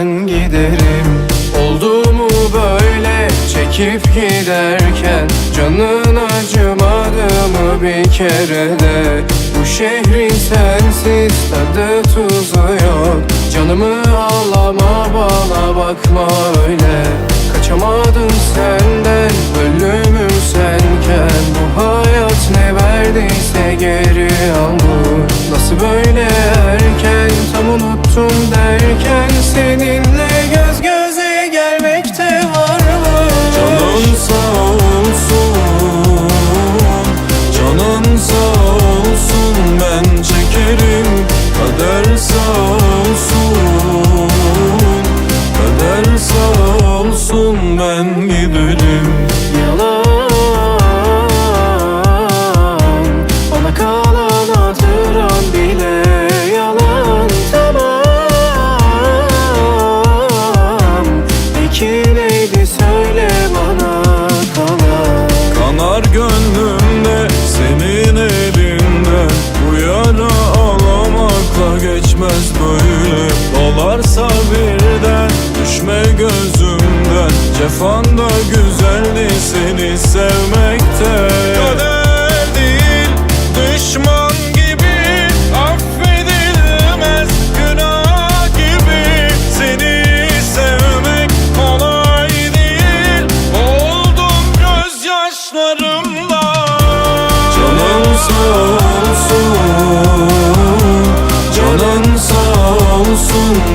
ben giderim. Oldu mu böyle çekip giderken? Canın acımadı mı bir kere de? Bu şehrin sensiz tadı tuzu yok. Canımı ağlama bana bakma öyle. Kaçamadın sen birden düşme gözümden. Cefan da güzeldi seni sevmekte